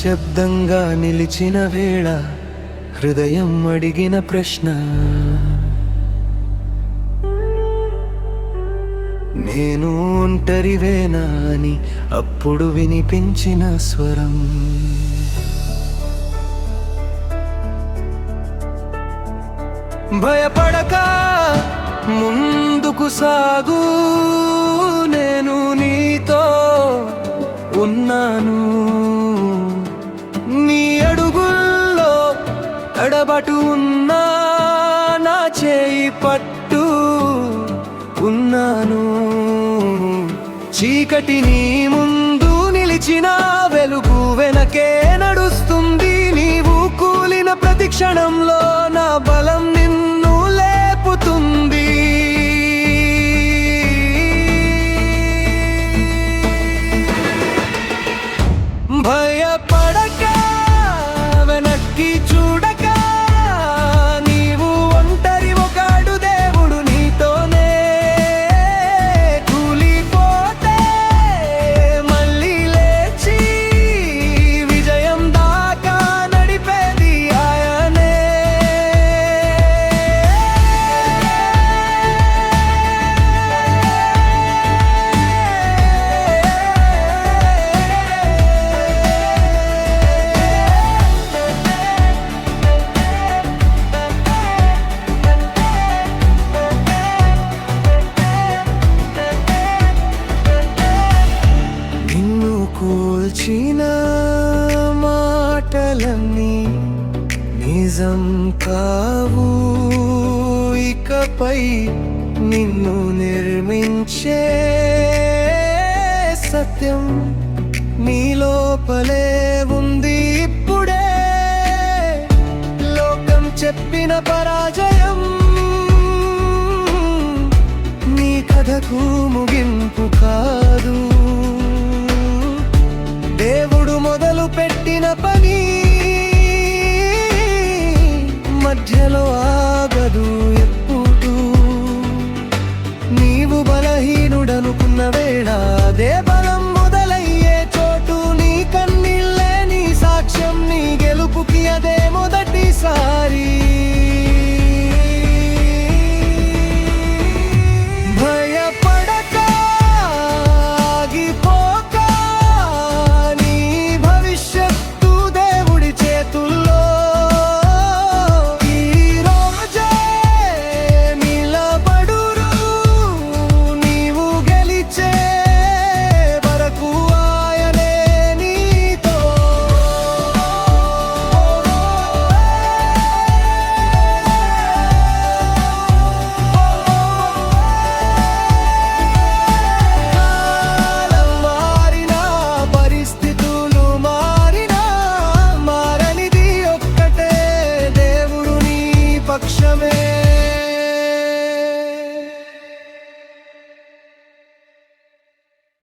నిశ్శబ్దంగా నిలిచిన వేళ హృదయం అడిగిన ప్రశ్న. నేను ఒంటరివేనా అని అప్పుడు వినిపించిన స్వరం. భయపడక ముందుకు సాగు. నేను నీతో ఉన్నాను. తడబటు ఉన్నా నా చేయి పట్టు ఉన్నాను. చీకటి నీ ముందు నిలిచిన వెలుగు వెనకే నడు నిజం కావు. ఇకపై నిన్ను నిర్మించే సత్యం నీ లోపలే ఉంది ఇప్పుడే. లోకం చెప్పిన పరాజయం. నీ కథకు ముగింపు మధ్యలో ఆగదు ఎప్పుడు. నీవు బలహీనుడనుకున్న వేళ అదే akşam